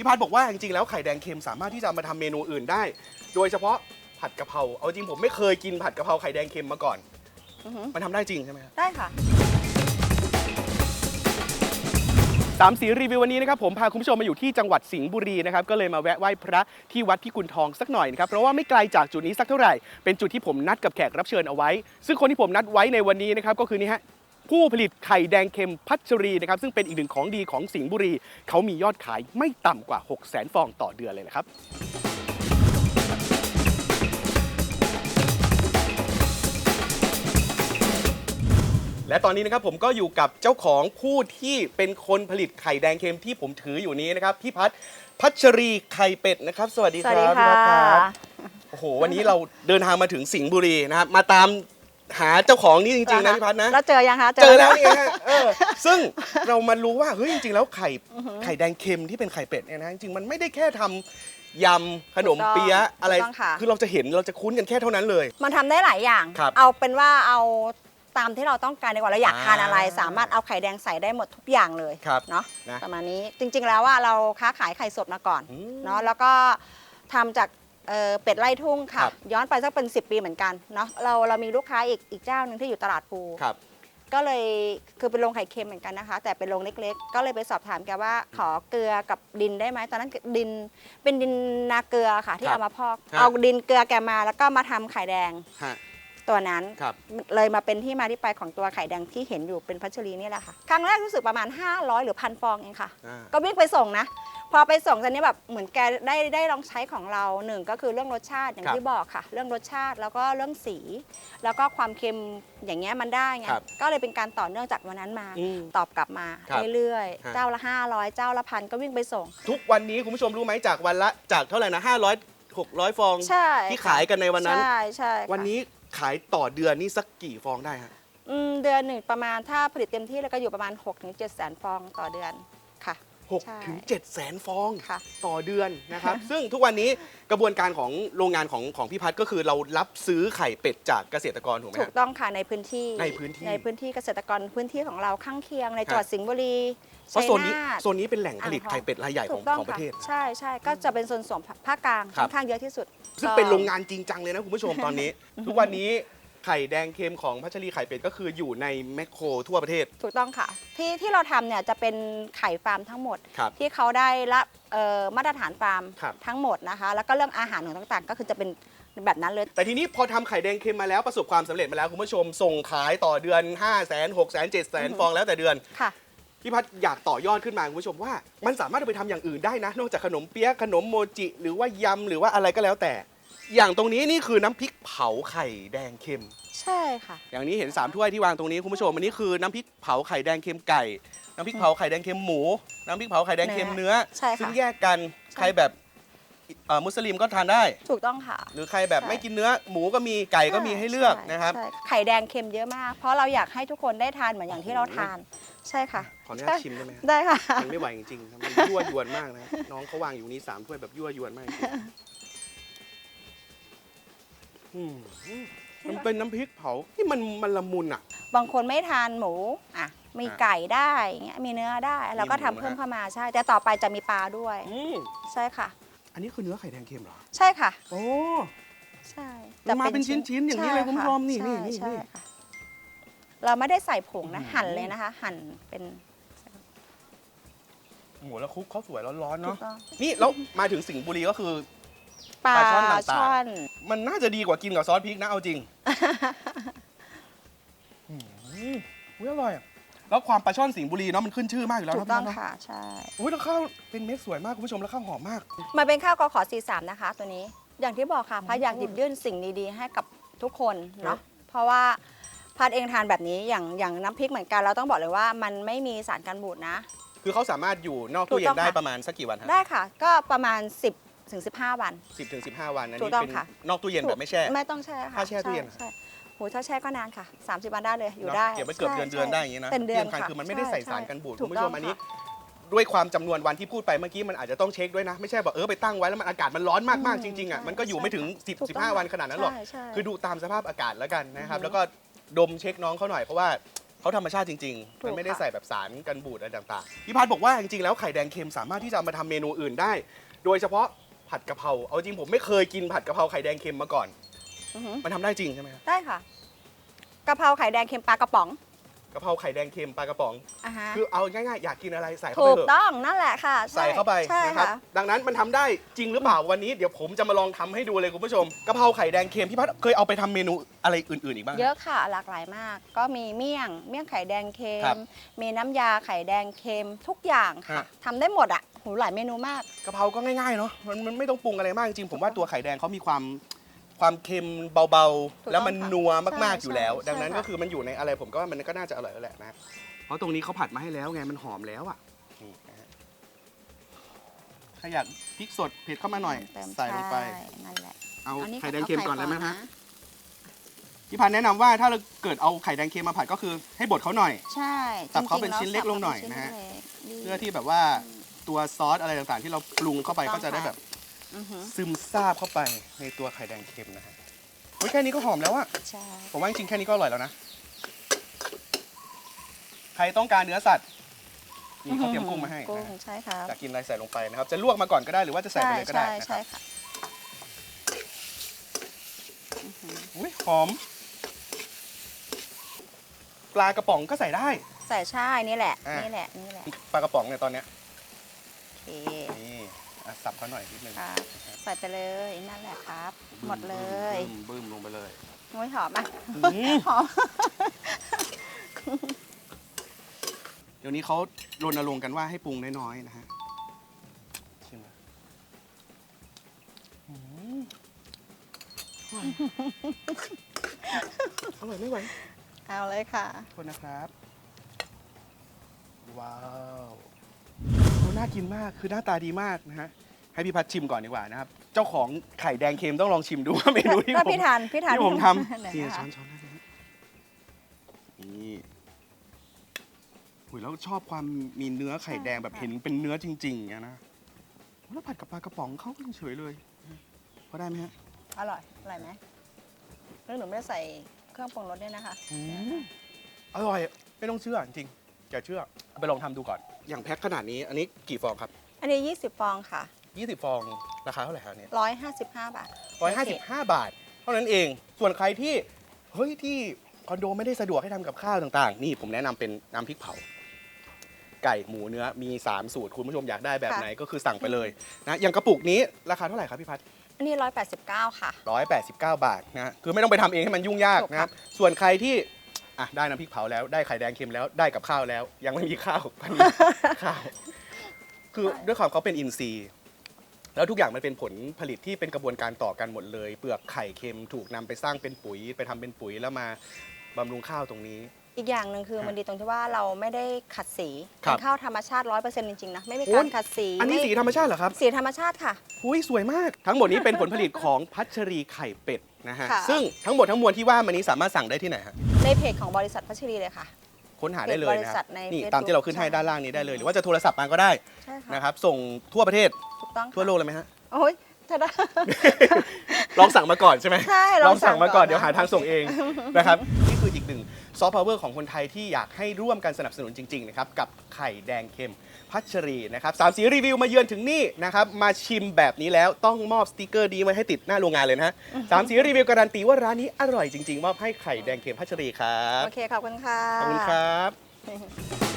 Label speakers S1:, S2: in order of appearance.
S1: พี่พัฒน์บอกว่าจริงๆแล้วไข่แดงเค็มสามารถที่จะเอามาทำเมนูอื่นได้ โดยเฉพาะผัดกะเพราเอาจริงผมไม่เคยกินผัดกะเพราไข่แดงเค็มมาก่อน
S2: อือหือ
S1: มันทำได้จริงใช่ไหมครับ
S2: ได้ค่ะ
S1: สามสีรีวิววันนี้นะครับผมพาคุณผู้ชมมาอยู่ที่จังหวัดสิงห์บุรีนะครับก็เลยมาแวะไหว้พระที่วัดพิกุลทองสักหน่อยนะครับเพราะว่าไม่ไกลจากจุดนี้สักเท่าไหร่เป็นจุดที่ผมนัดกับแขกรับเชิญเอาไว้ ซึ่งคนที่ผมนัดไว้ในวันนี้นะครับก็คือนี่ฮะ ผู้ผลิตไข่แดงเค็มพัชรีนะครับซึ่งเป็นอีกหนึ่งของดีของสิงห์บุรี เขามียอดขายไม่ต่ำกว่า6 0 0 0 0 0ฟองต่อเดือนเลยนะครับและตอนนี้นะครับผมก็อยู่กับเจ้าของผู้ที่เป็นคนผลิตไข่แดงเค็มที่ผมถืออยู่นี้นะครับพี่พัฒพัชรีไข่เป็ดนะครับ สวัสดี
S2: ส
S1: ค
S2: วั
S1: รั
S2: ส
S1: บ
S2: ดี
S1: พี่
S2: ค่ะ
S1: พัฒครับโอ้โหวันนี้เราเดินทางมาถึงสิงห์บุรีนะครับมาตาม หาเจ้าของนี่จริงๆนะพี่พัฒนะ
S2: แล้วเจอยังคะ
S1: เจอแล้วนี่ฮะเออซึ่งเรามารู้ว่าเฮ้ยจริงๆ แล้วไข่ไข่แดงเค็มที่เป็นไข่เป็ดเนี่ยนะจริงๆมันไม่ได้แค่ทำยำขนมเปี๊ยะอะไร
S2: ถูกต้องค่ะ
S1: คือเราจะเห็นเราจะคุ้นกันแค่เท่านั้นเลย
S2: มันทำได้หลายอย่าง
S1: ครับ
S2: เอาเป็นว่าเอาตามที่เราต้องการดีกว่าเราอยากทานอะไร
S1: อ่า
S2: สามารถเอาไข่แดงใส่ได้หมดทุกอย่างเลย
S1: ครับ
S2: เนาะ
S1: นะ
S2: ประมาณนี้จริงๆแล้วว่าเราค้าขายไข่สดมาก่อน
S1: อืม
S2: เนาะแล้วก็ทำจาก เอ่อเป็ดไล่ทุ่งค่ะ
S1: ครับ
S2: ย้อนไปสักเป็น 10 ปีเหมือนกันเนาะเราเรามีลูกค้าอีกอีกเจ้าหนึ่งที่อยู่ตลาดภู
S1: ครับ
S2: ก็เลยคือเป็นโรงไข่เค็มเหมือนกันนะคะ แต่เป็นโรงเล็กๆ ก็เลยไปสอบถามแกว่าขอเกลือกับดินได้ไหมตอนนั้นดินเป็นดินนาเกลือค่ะที่
S1: ครับ
S2: เอามาพอก
S1: ฮะ
S2: เอาดินเกลือแกมาแล้วก็มาทำไข่แดง
S1: ฮะ
S2: ตัวนั้น
S1: ครับ
S2: เลยมาเป็นที่มาที่ไปของตัวไข่แดงที่เห็นอยู่เป็นพัชรีนี่แหละค่ะ ครั้งแรกรู้สึกประมาณ 500 หรือพันฟองเองค่ะ
S1: อ่า
S2: ก็วิ่งไปส่งนะ พอไปส่งตอนนี้แบบเหมือนแกได้ได้ลองใช้ของเราหนึ่งก็คือเรื่องรสชาติอย่าง
S1: ครับ
S2: ที่บอกค่ะ เรื่องรสชาติแล้วก็เรื่องสี แล้วก็ความเค็มอย่างเงี้ยมันได้ไง
S1: ครับ
S2: ก็เลยเป็นการต่อเนื่องจากวันนั้นมา
S1: อืม
S2: ตอบกลับมา
S1: ครับ
S2: เรื่อย
S1: ฮะ
S2: ๆเจ้าละ 500 เจ้าละพันก็วิ่งไปส่ง
S1: ทุกวันนี้คุณผู้ชมรู้ไหมจากวันละจากเท่าไหร่นะ500 600 ฟอง
S2: ใช่
S1: ที่ขายกันในวันนั้น
S2: ใช่ใช่ค่ะ
S1: วันนี้ขายต่อเดือนนี่สักกี่ฟองได้ฮะ
S2: อืมเดือนหนึ่งประมาณถ้าผลิตเต็มที่แล้วก็อยู่ประมาณ6-7แสนฟองต่อเดือน ค่ะ
S1: หก
S2: ใช่
S1: ถึงเจ็ดแสนฟอง
S2: ค่ะ
S1: ต่อเดือนนะครับ ซึ่งทุกวันนี้กระบวนการของโรงงานของของพี่พัฒน์ก็คือเรารับซื้อไข่เป็ดจากเกษตรกรถูกไหม
S2: ถู
S1: ฮะ
S2: กต้องค่ะในพื้นที่
S1: ในพื้นที่
S2: ในพื้นที่เกษตรกรพื้นที่ของเราข้างเคียงในจังหวัดสิงห์บุรี
S1: เพราะโซนนี้
S2: ชัยาท
S1: โซนนี้เป็นแหล่งผลิต
S2: อ่างทอง
S1: ไข่เป็ดรายใหญ่ข
S2: ถู
S1: อง
S2: กต้อง
S1: ของป
S2: ค่ะ
S1: ระเทศ
S2: ใช่ใช่ก็จะเป็นโซนส่วนภาคกลาง
S1: ครับ
S2: ค่อนข้างเยอะที่สุด
S1: ซึ่ง
S2: ก็
S1: เป็นโรงงานจริงจังเลยนะคุณผู้ชมตอนนี้ ทุกวันนี้ ไข่แดงเค็มของพัชรีไข่เป็ดก็คืออยู่ในแมคโครทั่วประเทศ
S2: ถูกต้องค่ะ ที่ที่เราทำเนี่ยจะเป็นไข่ฟาร์มทั้งหมด
S1: ครับ
S2: ที่เขาได้รับเอ่อมาตรฐานฟาร์ม
S1: ครับ
S2: ทั้งหมดนะคะ แล้วก็เรื่องอาหารของต่างๆ ก็คือจะเป็นแบบนั้นเลย
S1: แต่ทีนี้พอทำไข่แดงเค็มมาแล้วประสบความสำเร็จมาแล้วคุณผู้ชมส่งขายต่อเดือน5 0 0 0 0 0 6 0 0 0 0 7 0 0 0 0 ฟองแล้วแต่เดือน
S2: ค่ะ
S1: พี่พัฒน์อยากต่อยอดขึ้นมาคุณผู้ชมว่า มันสามารถเอาไปทำอย่างอื่นได้นะ นอกจากขนมเปี๊ยะขนมโมจิ หรือว่ายำหรือว่าอะไรก็แล้วแต่ อย่างตรงนี้นี่คือน้ำพริกเผาไข่แดงเค็ม
S2: ใช่ค่ะ
S1: อย่างนี้เห็น 3 ถ้วยที่วางตรงนี้คุณผู้ชมอันนี้คือน้ำพริกเผาไข่แดงเค็มไก่ น้ำพริกเผาไข่แดงเค็มหมู น้ำพริกเผาไข่แดงเค็มเนื้อ
S2: ใช่ค่ะ
S1: ซึ่งแยกกัน
S2: ใช่
S1: ใครแบบเอ่อมุสลิมก็ทานได้
S2: ถูกต้องค่ะ
S1: หรือใครแบบ
S2: ใช่
S1: ไม่กินเนื้อ หมูก็มีไก่ก็มีให้เลือก
S2: ใช่
S1: นะครับ
S2: ใช่ไข่แดงเค็มเยอะมาก เพราะเราอยากให้ทุกคนได้ทานเหมือนอย่างที่เราทาน ใช่ค่ะ
S1: ขออนุญาตชิมได้ไหมครับ
S2: ได้ค่ะ
S1: มันไม่ไหวจริงๆครับมันยั่วยวนมากนะ น้องเขาวางอยู่นี่สามถ้วยแบบยั่วยวนมากจริง ๆอืมมันเป็นน้ำพริกเผาที่มันมันละมุนอะ
S2: บางคนไม่ทานหมูอะมี
S1: อะ
S2: ไก่ได้อย่างเงี้ยมีเนื้อได้เราก็
S1: มี
S2: ทำ
S1: หมู
S2: เพิ่ม
S1: นะ
S2: เข้ามาใช่ แต่ต่อไปจะมีปลาด้วย
S1: อืม
S2: ใช่ค่ะ
S1: อันนี้คือเนื้อไข่แดงเค็มเหรอ
S2: ใช่ค่ะ
S1: โอ้
S2: ใช่
S1: มันมาเป็นชิ้นๆอย่างนี้เลย
S2: ใช่
S1: คุณผู้ชมนี่
S2: ในี่
S1: นี่
S2: ใช่
S1: นี่
S2: ค่ะ เราไม่ได้ใส่ผงนะ
S1: อื้อหือ
S2: หั่นเลยนะคะ หั่นเป็น
S1: หมูแล้วคลุกข้าวสวยร้อนๆ
S2: ถู
S1: เนาะ
S2: กต้อง
S1: นี่แล้วมาถึงสิงห์บุรีก็คือ
S2: ปลา
S1: ปลาช่อนต่างๆ
S2: ช่อน
S1: มันน่าจะดีกว่ากินกับซอสพริกนะ เอาจริงอืมอุ๊ยอร่อยอะแล้วความปลาช่อนสิงห์บุรีเนาะมันขึ้นชื่อมากอยู่แล้ว
S2: ถู
S1: นะ
S2: กต้อง
S1: พี่น้เนา
S2: ค่ะ ใช่
S1: อุ้ยแล้วข้าวเป็นเม็ดสวยมากคุณผู้ชมแล้วข้าวหอมมาก
S2: มันเป็นข้าวกขอ43นะคะ ตัวนี้ อย่างที่บอกค่ะพัดอยากหยิบยื่นสิ่งดีๆให้กับทุกคนเนาะ เพราะว่าพัดเองทานแบบนี้อย่างอย่างน้ำพริกเหมือนกันเราต้องบอกเลยว่ามันไม่มีสารกันบูดนะ
S1: คือเขาสามารถอยู่นอกตู้เย็
S2: ถูกต้อนง
S1: ได้
S2: ค่ะ
S1: ประมาณสักกี่วันฮะ
S2: ได้ค่ะ ก็ประมาณ 10 ถึง15 วัน
S1: สิบถึงสิบห้าวันอัน
S2: ถู
S1: นี้
S2: กต้อง
S1: เป็น
S2: ค่ะ
S1: นอกตู้เย็นแบบไม่แช่
S2: ไม่ต้องแช่ค่ะ
S1: ถ้าแช่ตู้เย็น
S2: ใใช่โหถ้าแช่ก็นานค่ะ 30 วันได้เลยอยู่
S1: เนอะ
S2: ได้
S1: เก็บไว้เกือบ
S2: ใช่
S1: เดือนเดือน
S2: ใช่
S1: ได้อย่างนี้นะ
S2: เป็นเดือน
S1: ที่สำคัญ
S2: ค่ะ
S1: คือมันไม่ได้
S2: ใช่
S1: ใส่สาร
S2: ใช่
S1: กันบูด
S2: ถู
S1: คุณ
S2: ก
S1: ผู้ช
S2: ต้
S1: ม
S2: อง
S1: อันนี้
S2: ค่ะ
S1: ด้วยความจำนวนวันที่พูดไปเมื่อกี้มันอาจจะต้องเช็คด้วยนะ ไม่ใช่บอกเออไปตั้งไว้แล้วมันอากาศมันร้อนมาก
S2: อืม
S1: ๆจริงๆอะ
S2: ใช่
S1: มันก็อยู่ไม่ถึง
S2: ถูก
S1: 10
S2: ต้อง
S1: 15 วันขนาดนั้นหรอก
S2: ใช่ใช่
S1: คือดูตามสภาพอากาศแล้วกันนะครับ
S2: อือฮึ
S1: แล้วก็ดมเช็คน้องเขาหน่อยเพราะว่าเขาธรรมชาติจริง
S2: ถู
S1: ๆ
S2: ก
S1: มันไม่ได้
S2: ค่ะ
S1: ใส่แบบสารกันบูดอะไรต่างๆพี่พัฒน์บอกว่าจริงๆแล้วไข่แดงเค็มสามารถที่จะเอามาทำเมนูอื่นได้ โดยเฉพาะ ผัดกะเพราเอาจริงผมไม่เคยกินผัดกะเพราไข่แดงเค็มมาก่อน
S2: อือหือ
S1: มันทำได้จริงใช่ไหมครับ
S2: ได้ค่ะกะเพราไข่แดงเค็มปลากระป๋อง
S1: กะเพราไข่แดงเค็มปลากระป๋อง
S2: อะฮะ
S1: คือเอาง่ายๆอยากกินอะไรใส่เข้า
S2: ถู
S1: ไป
S2: ก
S1: เถอะ
S2: ต้องนั่นแหละค่ะช่
S1: ใส่เข้าไป
S2: ใช่
S1: นะครับ
S2: ค่ะ
S1: ดังนั้นมันทำได้จริงหรือเปล่าวันนี้เดี๋ยวผมจะมาลองทำให้ดูเลยคุณผู้ชมกะเพราไข่แดงเค็มพี่พัฒน์เคยเอาไปทำเมนูอะไรอื่นๆอีกบ้าง
S2: เยอะค่ะหลากหลายมาก ก็มีเมี่ยง เมี่ยงไข่แดงเค็
S1: ครั
S2: ม
S1: บ
S2: มีน้ำยาไข่แดงเค็มทุกอย่างค่ะ
S1: ฮะ
S2: ทำได้หมดอะ หูหลายเมนูมาก
S1: กะเพราก็ง่ายๆเนาะมันมันไม่ต้องปรุงอะไรมากจริงๆผมว่าตัวไข่แดงเขามีความความเค็มเบา
S2: ถูกต้อง
S1: ๆแล้วมัน
S2: ค่ะ
S1: นัวมากๆ
S2: ใช่
S1: อยู่แล้ว
S2: ใช่
S1: ดังนั้น
S2: ใช่
S1: ก็
S2: ค่ะ
S1: คือมันอยู่ในอะไรผมก็ว่ามันก็น่าจะอร่อยแล้วแหละนะเพราะตรงนี้เขาผัดมาให้แล้วไงมันหอมแล้วอะนี่นะฮะถ้าอยากพริกสดเผ็ดเข้ามาหน่อย
S2: เติม
S1: ใส่ลงไป
S2: ใช่นั่นแหละ
S1: เอา
S2: อันนี้
S1: ไข่แดงเค็มก่อนเลยไหมาฮะ
S2: นะ
S1: พี่พันธ์แนะนำว่าถ้าเราเกิดเอาไข่แดงเค็มมาผัดก็คือให้บดเขาหน่อย
S2: ใช่
S1: สับเขา
S2: จริงๆ
S1: เป็นชิ้นเล็ก
S2: แว
S1: ลงหน่อย
S2: สับ
S1: นะฮะ
S2: เป็ชิ้เล็กๆ
S1: เพื่อที่แบบว่า ตัวซอสอะไรต่างๆ ที่เราปรุงเข้าไป
S2: ถูกต้
S1: ก็
S2: อง
S1: จะได้
S2: ค่ะ
S1: แบบ
S2: อือหือ
S1: ซึมซาบเข้าไปในตัวไข่แดงเค็มนะฮะเฮ้ยแค่นี้ก็หอมแล้วอะ
S2: ใช่
S1: ผมว่าจริงๆแค่นี้ก็อร่อยแล้วนะใครต้องการเนื้อสัตว์นี่เขาเตรียมกุ้งมาให้
S2: กุ้
S1: นะ
S2: ง
S1: ฮะ
S2: ใช่ครับ
S1: จะกินอะไรใส่ลงไปนะครับ จะลวกมาก่อนก็ได้หรือว่าจะใส่ไปเลยก็ได้
S2: ใช่
S1: นะค
S2: ใช่
S1: รับ
S2: ค่ะ
S1: อุ้ยหอม ปลากระป๋องก็ใส่ได้
S2: ใส่ใช่นี่แหละ
S1: อะ
S2: นี่แหละนี่แหละ
S1: ปลากระป๋องเนี่ยตอนเนี้ย
S2: โอเค
S1: นี่อะสับเขาหน่อยนิดนึง
S2: ครับใส่ไปเลยนั่นแหละครับหมดเลย
S1: บึ้มบึ้มลงไปเลย
S2: โอ้ยหอมอะ
S1: อืม
S2: หอม
S1: เดี๋ยวนี้เขารณรงค์กันว่าให้ปรุงน้อยๆนะฮะชิมนะอืมอร่อยไม่ไหว
S2: เอาเลยค่ะ
S1: โทษนะครับ ว้าวโอ้ น่ากินมาก คือหน้าตาดีมากนะฮะ ให้พี่พัดชิมก่อนดีกว่านะครับ เจ้าของไข่แดงเค็มต้องลองชิมดูว่าเมนูที่
S2: ก็
S1: ผม
S2: พี่ทานพี่ทาน
S1: ที่ผมทำ
S2: ไหน
S1: นี่
S2: นะคะ
S1: ช้อนช้อนได้ไหมฮะนี่หุยแล้วชอบความมีเนื้อไข่แดงแบบเห็นเป็นเนื้อจริงๆอย่างเงี้ยนะ แล้วผัดกับปลากระป๋องเข้ากันเฉยเลยพอได้ไหมฮะ
S2: อร่อยอร่อยไหมเรื่องหนูไม่ได้ใส่เครื่องปรุงรสด้วยนะคะ
S1: อืมอร่อย ไม่ต้องเชื่อจริงๆ อย่าเชื่อเอาไปลองทำดูก่อน อย่างแพ็คขนาดนี้อันนี้กี่ฟองครับ
S2: อันนี้ 20 ฟองค่ะ
S1: 20 ฟองราคาเท่าไหร่ครับเนี่ย
S2: 155 บาท
S1: 155 บาท เท่านั้นเอง ส่วนใครที่เฮ้ยที่คอนโดไม่ได้สะดวกให้ทำกับข้าวต่างๆ นี่ผมแนะนำเป็นน้ำพริกเผา ไก่หมูเนื้อมี 3 สูตรคุณผู้ชมอยากได้แบบ
S2: ค่ะ
S1: ไหนก็คือสั่งไปเลยนะอย่างกระปุกนี้ราคาเท่าไหร่ครับพี่พัฒน์
S2: อันนี้ 189 ค่ะ
S1: 189 บาทนะคือไม่ต้องไปทำเองให้มันยุ่งยาก
S2: ถูก
S1: นะครับ
S2: ค่ะ
S1: ส่วนใครที่ อะได้น้ำพริกเผาแล้วได้ไข่แดงเค็มแล้วได้กับข้าวแล้ว ยังไม่มีข้าวก็มีข้าว คือด้วยความเขาเป็นอินทรีย์ แล้วทุกอย่างมันเป็นผลผลิตที่เป็นกระบวนการต่อกันหมดเลย เปลือกไข่เค็มถูกนำไปสร้างเป็นปุ๋ย ไปทำเป็นปุ๋ยแล้วมาบำรุงข้าวตรงนี้
S2: อีกอย่างหนึ่งคือ
S1: ครับ
S2: มันดีตรงที่ว่าเราไม่ได้ขัดสี
S1: ครับ
S2: เป็นข้าวธรรมชาติ100%จริงๆนะไม่มี
S1: โอ้
S2: การ
S1: ย
S2: ขัดสี
S1: อันนี้
S2: ไม่
S1: สีธรรมชาติเหรอครับ
S2: สีธรรมชาติค่ะ
S1: หุยสวยมาก ทั้งหมดนี้เป็นผลผลิตของพัชรีไข่เป็ด นะฮะ
S2: ค่ะ
S1: ซึ่งทั้งหมดทั้งมวลที่ว่ามานี้สามารถสั่งได้ที่ไหนฮะ
S2: ในเพจของบริษัทพัชรีเลยค่ะ
S1: ค้นหาได้เลยนะ
S2: เพจบริษัทใน
S1: นี่
S2: Facebook
S1: ตามที่เราขึ้นให้ด้านล่างนี้ได้เลย หรือว่าจะโทรศัพท์มาก็ได้
S2: ใช่ค่ะ
S1: นะครับ ส่งทั่วประเทศ
S2: ถูกต้องค่ะ
S1: ทั่วโลกเลยไหมฮะ
S2: โอ้ยถ้าได้
S1: ลองสั่งมาก่อนใช่ไหม
S2: ใช่
S1: ลองสั่งมาก่อน
S2: ลองสั่งก่อน
S1: เดี๋ยวหาทางส่งเองนะครับ นี่คืออีกหนึ่ง ซอฟต์พาวเวอร์ของคนไทยที่อยากให้ร่วมกันสนับสนุนจริงๆนะครับกับไข่แดงเค็มพัชรีนะครับสามสีรีวิวมาเยือนถึงนี่นะครับมาชิมแบบนี้แล้วต้องมอบสติกเกอร์ดีไว้ให้ติดหน้าโรงงานเลยนะฮะสามสีรีวิวการันตีว่าร้านนี้อร่อยจริงๆ มอบให้ไข่แดงเค็มพัชรีครับ
S2: โอเคขอบคุณค่ะ
S1: ขอบคุณครับ